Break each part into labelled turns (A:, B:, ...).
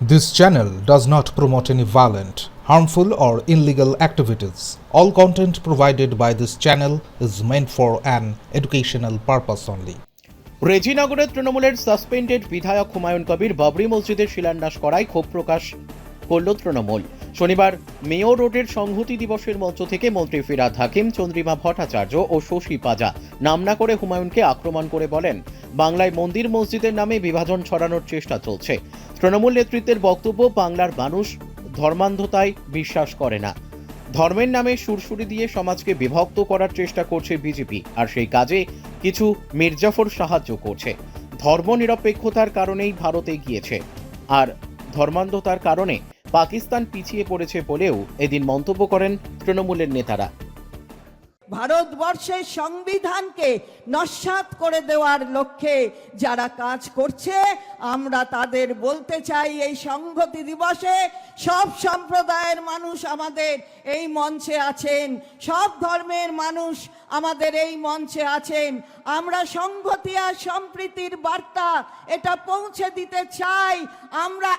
A: This channel does not promote any violent, harmful, or illegal activities. All content provided by this channel is meant for an educational purpose only.
B: রেজিনগরে তৃণমূলের suspended বিধায়ক হুমায়ুন কবির বাবরি মসজিদের শিলান্যাস করায় ক্ষোভ প্রকাশ করল তৃণমূল শনিবার mayor রোডের সংহতি দিবসের মঞ্চ থেকে মন্ত্রী ফিরাদ হাকিম, চন্দ্রিমা ভট্টাচার্য ও শশী পাজা নাম না করে হুমায়ুনকে আক্রমণ করে বলেন, বাংলায় মন্দির মসজিদের নামে বিভাজন ছড়ানোর চেষ্টা চলছে। তৃণমূল নেতৃত্বের বক্তব্য, বাংলার মানুষ ধর্মান্ধতায় বিশ্বাস করে না। ধর্মের নামে সুরসুরি দিয়ে সমাজকে বিভক্ত করার চেষ্টা করছে বিজেপি, আর সেই কাজে কিছু মির্জাফর সাহায্য করছে। ধর্মনিরপেক্ষতার কারণেই ভারতে গিয়েছে আর ধর্মান্ধতার কারণে পাকিস্তান পিছিয়ে পড়েছে বলেও এদিন মন্তব্য করেন তৃণমূলের নেতারা।
C: ভারতবর্ষের সংবিধানকে নস্যাৎ করে দেওয়ার লক্ষ্যে যারা কাজ করছে, আমরা তাদের বলতে চাই এই সংহতি দিবসে সব সম্প্রদায়ের মানুষ আমাদের এই মঞ্চে আছেন, সব ধর্মের মানুষ আমাদের এই মঞ্চে আছেন। আমরা সংহতি আর সম্প্রীতির বার্তা এটা পৌঁছে দিতে চাই, আমরা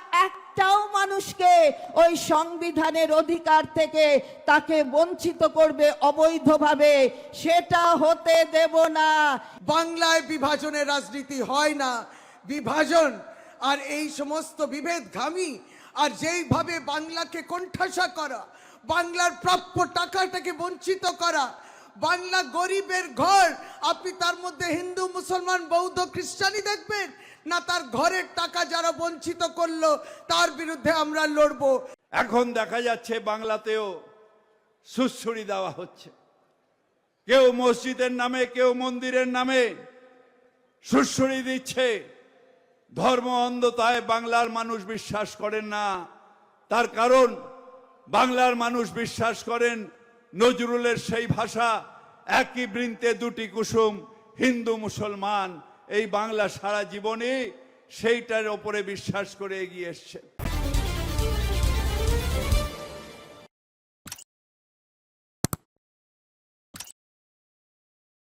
C: একটাও মানুষকে? ওই সংবিধানের অধিকার থেকে তাকে বঞ্চিত করবে অবৈধভাবে। সেটা হতে দেব না।
D: বাংলায় বিভাজনের রাজনীতি হয় না। বিভাজন আর এই সমস্ত বিভেদগামী আর যেইভাবে বাংলাকে কোণঠাসা করা, বাংলার প্রাপ্য টাকাটাকে বঞ্চিত করা, বাংলা গরিবের ঘর, আপনি তার মধ্যে হিন্দু, মুসলমান, বৌদ্ধ, খ্রিস্টানই দেখবেন। না তার ঘরের টাকা যারা বঞ্চিত করল, তার বিরুদ্ধে আমরা লড়বো।
E: এখন দেখা যাচ্ছে বাংলাতেও সুশ্রুড়ি দেওয়া হচ্ছে। কেউ মসজিদের নামে, কেউ মন্দিরের নামে সুশ্রুড়ি দিচ্ছে। ধর্ম অন্ধতায় বাংলার মানুষ বিশ্বাস করেন না। তার কারণ, বাংলার মানুষ বিশ্বাস করেন নজরুলের সেই ভাষা, একই বৃন্তে দুটি কুসুম, হিন্দু মুসলমান। এই বাংলা সারা জীবনে সেইটার ওপরে বিশ্বাস করে এগিয়ে এসছে।